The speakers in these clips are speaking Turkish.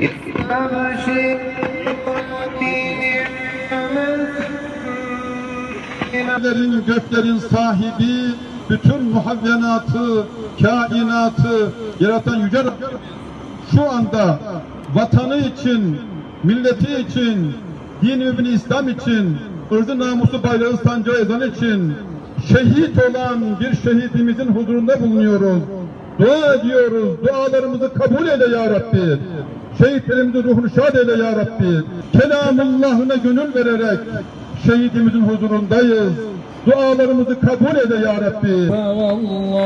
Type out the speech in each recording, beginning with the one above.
استبشر Kaderin, göklerin sahibi, bütün muhavvenatı, kainatı yaratan Yüce Rabbim. Şu anda vatanı için, milleti için, din ümmini İslam için, ırzı namusu bayrağı sancağı ezan için, şehit olan bir şehidimizin huzurunda bulunuyoruz. Dua ediyoruz. Dualarımızı kabul eyle ya Rabbi. Şehitlerimizin ruhunu şad eyle ya Rabbi. Kelamullah'ına gönül vererek şehidimizin huzurundayız. Dualarımızı kabul eyle ya Rabbi. Allahu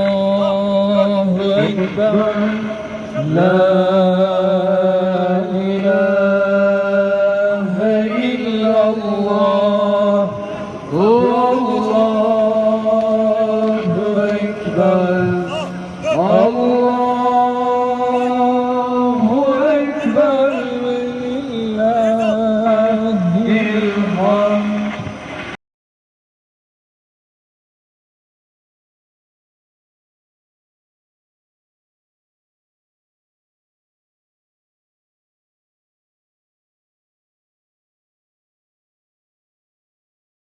Ekber. Love.